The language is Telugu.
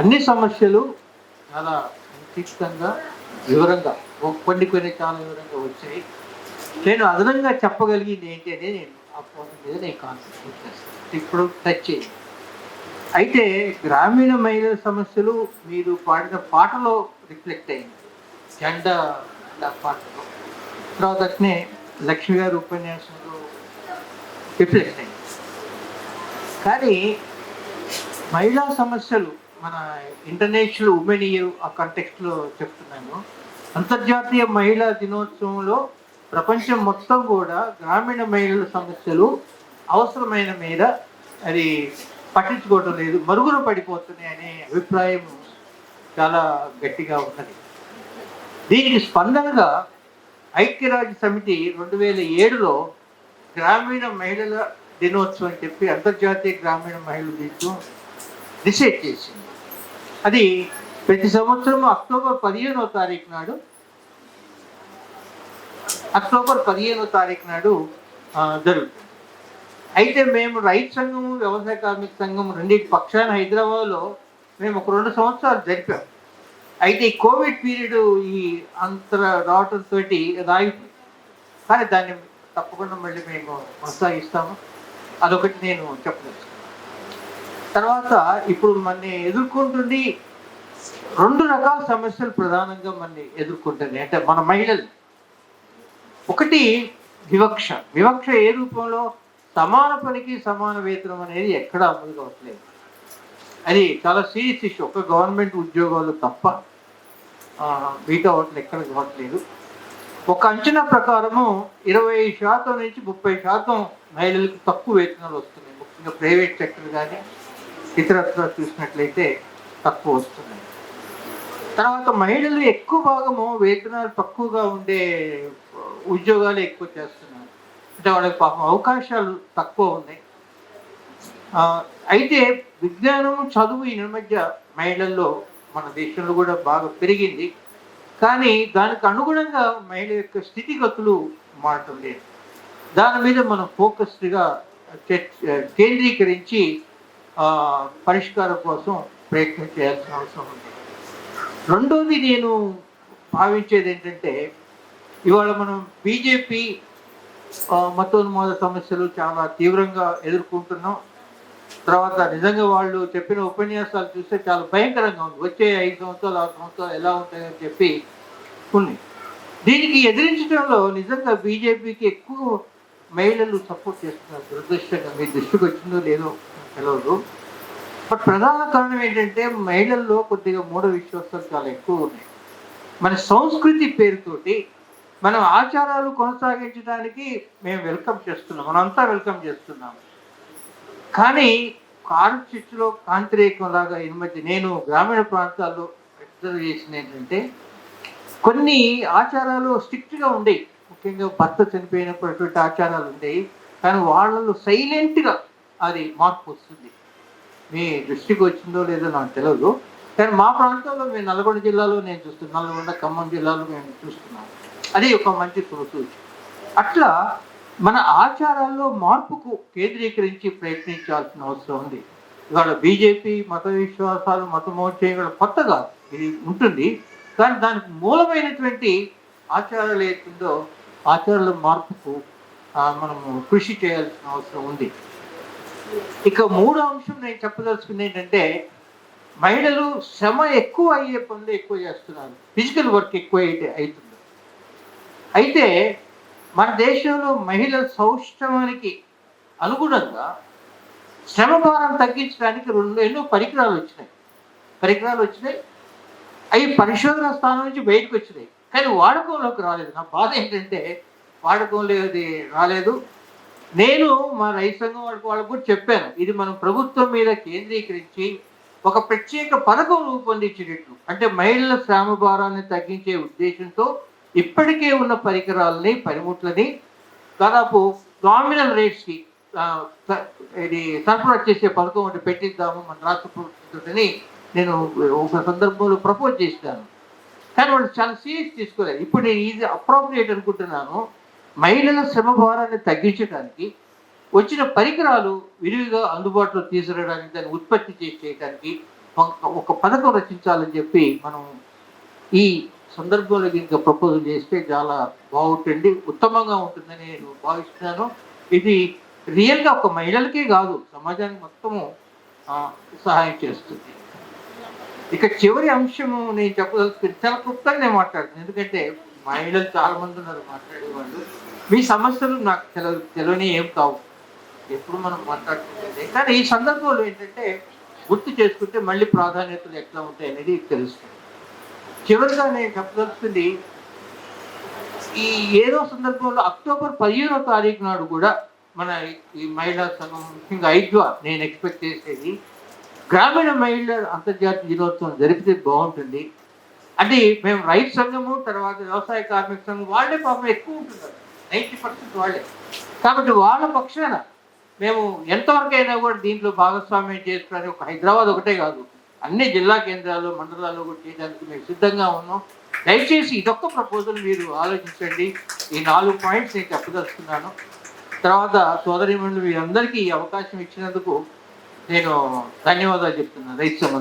అన్ని సమస్యలు చాలా సంక్షిప్తంగా వివరంగా కొన్ని కొన్ని చాలా వివరంగా వచ్చాయి. నేను అదనంగా చెప్పగలిగింది ఏంటి అనేది నేను ఆ ఫోన్ మీద నేను కాన్సన్ట్రేట్ చేస్తాను. ఇప్పుడు టచ్ చేయండి. అయితే గ్రామీణ మహిళల సమస్యలు మీరు పాడిన పాటలో రిఫ్లెక్ట్ అయింది. జెండా పాటలో? తర్వాత అట్నే లక్ష్మి గారి ఉపన్యాసంలో రిఫ్లెక్ట్ అయింది. కానీ మహిళా సమస్యలు మన ఇంటర్నేషనల్ ఉమెన్ ఇయర్ ఆ కంటెక్స్ట్లో చెప్తున్నాను. అంతర్జాతీయ మహిళా దినోత్సవంలో ప్రపంచం మొత్తం కూడా గ్రామీణ మహిళల సమస్యలు అవసరమైన మీద అది పట్టించుకోవడం లేదు మరుగున పడిపోతున్నాయి అనే అభిప్రాయం చాలా గట్టిగా ఉన్నది. దీనికి స్పందనగా ఐక్యరాజ్య సమితి రెండు వేల ఏడులో గ్రామీణ మహిళల దినోత్సవం చెప్పి అంతర్జాతీయ గ్రామీణ మహిళల దినోత్సవం డిసైడ్ చేసింది. అది ప్రతి సంవత్సరం అక్టోబర్ పదిహేనో తారీఖు నాడు అక్టోబర్ పదిహేనో తారీఖు నాడు జరుగుతుంది. అయితే మేము రైతు సంఘం వ్యవసాయ కార్మిక సంఘం రెండింటి పక్షాన హైదరాబాద్లో మేము ఒక రెండు సంవత్సరాలు జరిపాం. అయితే ఈ కోవిడ్ పీరియడ్ ఈ అంతర రావటంతో రాగిపోయింది కానీ దాన్ని తప్పకుండా మళ్ళీ మేము కొనసాగిస్తాము. అదొకటి నేను చెప్పదలుచుకున్నాను. తర్వాత ఇప్పుడు మన ఎదుర్కొంటుంది రెండు రకాల సమస్యలు ప్రధానంగా మన ఎదుర్కొంటుంది. అంటే మన మహిళలు. ఒకటి వివక్ష. వివక్ష ఏ రూపంలో? సమాన పనికి సమాన వేతనం అనేది ఎక్కడ అమలు కావట్లేదు అది చాలా సీరియస్ ఇష్యూ. ఒక గవర్నమెంట్ ఉద్యోగాలు తప్ప మిగతా వాటిని ఎక్కడ కావట్లేదు. ఒక అంచనా ప్రకారము ఇరవై శాతం నుంచి ముప్పై శాతం మహిళలకు తక్కువ వేతనాలు వస్తున్నాయి. ముఖ్యంగా ప్రైవేట్ సెక్టర్ కానీ ఇతరత్ర చూసినట్లయితే తక్కువ వస్తున్నాయి తర్వాత మహిళలు ఎక్కువ భాగము వేతనాలు తక్కువగా ఉండే ఉద్యోగాలు ఎక్కువ చేస్తున్నారు. అంటే వాళ్ళకి పాపం అవకాశాలు తక్కువ ఉన్నాయి. అయితే విజ్ఞానం చదువు ఈ మధ్య మహిళల్లో మన దేశంలో కూడా బాగా పెరిగింది. కానీ దానికి అనుగుణంగా మహిళ యొక్క స్థితిగతులు మారటం లేదు దాని మీద మనం ఫోకస్డ్గా కేంద్రీకరించి పరిష్కారం కోసం ప్రయత్నం చేయాల్సిన అవసరం ఉంది. రెండోది నేను భావించేది ఏంటంటే ఇవాళ మనం బీజేపీ మతోన్మాద సమస్యలు చాలా తీవ్రంగా ఎదుర్కొంటున్నాం. తర్వాత నిజంగా వాళ్ళు చెప్పిన ఉపన్యాసాలు చూస్తే చాలా భయంకరంగా ఉంది. వచ్చే ఐదు సంవత్సరాలు ఆరు సంవత్సరాలు ఎలా ఉంటాయని చెప్పి ఉంది. దీనికి ఎదిరించడంలో నిజంగా బీజేపీకి ఎక్కువ మహిళలు సపోర్ట్ చేస్తున్నారు. దురదృష్టంగా మీ దృష్టికి వచ్చిందో లేదో తెలవదు. తెలియదు బట్ ప్రధాన కారణం ఏంటంటే మహిళల్లో కొద్దిగా మూఢ విశ్వాసాలు చాలా ఎక్కువ ఉన్నాయి. మన సంస్కృతి పేరుతోటి మనం ఆచారాలు కొనసాగించడానికి మేము వెల్కమ్ చేస్తున్నాం. మనంతా వెల్కమ్ చేస్తున్నాం. కానీ కారు చిచ్చులో కాంతిరేకం లాగా ఈ మధ్య నేను గ్రామీణ ప్రాంతాల్లో అబ్జర్వ్ చేసిన ఏంటంటే కొన్ని ఆచారాలు స్ట్రిక్ట్గా ఉండేవి. ముఖ్యంగా భర్త చనిపోయినప్పుడు అటువంటి ఆచారాలు ఉన్నాయి కానీ వాళ్ళలో సైలెంట్గా అది మార్పు వస్తుంది. మీ దృష్టికి వచ్చిందో లేదో నాకు తెలియదు కానీ మా ప్రాంతంలో మేము నల్గొండ జిల్లాలో నేను చూస్తున్నాను నల్గొండ ఖమ్మం జిల్లాలో మేము చూస్తున్నాం. అది ఒక మంచి సూచన. అట్లా మన ఆచారాల్లో మార్పుకు కేంద్రీకరించి ప్రయత్నించాల్సిన అవసరం ఉంది. ఇవాళ బీజేపీ మత విశ్వాసాలు మతమోర్చే ఇవాళ కొత్తగా ఇది ఉంటుంది కానీ దానికి మూలమైనటువంటి ఆచారాలు ఏతుందో ఆచారాల మార్పుకు మనము కృషి చేయాల్సిన అవసరం ఉంది. ఇక మూడో అంశం నేను చెప్పదలుచుకుంది ఏంటంటే మహిళలు శ్రమ ఎక్కువ అయ్యే పనులు ఎక్కువ చేస్తున్నారు. ఫిజికల్ వర్క్ ఎక్కువ అయితే అవుతుంది. అయితే మన దేశంలో మహిళల సౌష్ఠవానికి అనుగుణంగా శ్రమ భారం తగ్గించడానికి రెండు ఎన్నో పరికరాలు వచ్చినాయి. పరికరాలు వచ్చినాయి. అవి పరిశోధన స్థానం నుంచి బయటకు వచ్చినాయి. కానీ వాడకంలోకి రాలేదు. నా బాధ ఏంటంటే వాడకంలో అది రాలేదు. నేను మా రైతు సంఘం వాళ్ళకి వాళ్ళకు కూడా చెప్పాను. ఇది మనం ప్రభుత్వం మీద కేంద్రీకరించి ఒక ప్రత్యేక పథకం రూపొందించేటట్లు. అంటే మహిళల శ్రమ భారాన్ని తగ్గించే ఉద్దేశంతో ఇప్పటికే ఉన్న పరికరాలని పనిముట్లని దాదాపు నామినల్ రేట్స్కి ఇది సరఫరా చేసే పథకం ఒకటి పెట్టిద్దాము మన రాష్ట్ర ప్రభుత్వంతోని నేను ఒక సందర్భంలో ప్రపోజ్ చేశాను. కానీ వాళ్ళు చాలా సీరియస్ తీసుకోలేదు ఇప్పుడు నేను ఇది అప్రోప్రియేట్ అనుకుంటున్నాను. మహిళల శ్రమ భారాన్ని తగ్గించడానికి వచ్చిన పరికరాలు విరివిగా అందుబాటులో తీసుకురావడానికి దాన్ని ఉత్పత్తి చేయడానికి ఒక- పథకం రచించాలని చెప్పి మనం ఈ సందర్భంలో ఇంకా ప్రపోజల్ చేస్తే చాలా బాగుంటుంది. ఉత్తమంగా ఉంటుందని నేను భావిస్తున్నాను. ఇది రియల్గా ఒక మహిళలకే కాదు సమాజానికి మొత్తము సహాయం చేస్తుంది. ఇక చివరి అంశము నేను చెప్పదలుచుకుని చాలా క్లుప్తంగా నేను మాట్లాడుతున్నాను ఎందుకంటే మహిళలు చాలా మంది ఉన్నారు మాట్లాడేవాళ్ళు. మీ సమస్యలు నాకు తెలవ తెలియని ఏం కావు. ఎప్పుడు మనం మాట్లాడుతుంటే కానీ ఈ సందర్భంలో ఏంటంటే గుర్తు చేసుకుంటే మళ్ళీ ప్రాధాన్యతలు ఎట్లా ఉంటాయి అనేది తెలుస్తుంది. చివరిగా నేను చెప్పదలుచుకుంది ఈ ఏదో సందర్భంలో అక్టోబర్ పదిహేనో తారీఖు నాడు కూడా మన ఈ మహిళా సంఘం ముఖ్యంగా ఐద్వా నేను ఎక్స్పెక్ట్ చేసేది గ్రామీణ మహిళల అంతర్జాతీయ దినోత్సవం జరిపితే బాగుంటుంది. అది మేము రైతు సంఘము తర్వాత వ్యవసాయ కార్మిక సంఘం వాళ్ళే పాపం ఎక్కువ ఉంటున్నారు. నైంటీ పర్సెంట్ వాళ్ళే. కాబట్టి వాళ్ళ పక్షాన మేము ఎంతవరకు అయినా కూడా దీంట్లో భాగస్వామ్యం చేసుకోవడానికి ఒక హైదరాబాద్ ఒకటే కాదు అన్ని జిల్లా కేంద్రాలు మండలాల్లో కూడా చేయడానికి మేము సిద్ధంగా ఉన్నాం. దయచేసి ఇదొక్క ప్రపోజల్ మీరు ఆలోచించండి. ఈ నాలుగు పాయింట్స్ నేను చెప్పదలుచుకున్నాను. తర్వాత సోదరి మీ మీరందరికీ ఈ అవకాశం ఇచ్చినందుకు నేను ధన్యవాదాలు చెప్తున్నాను. రైతు సంబంధం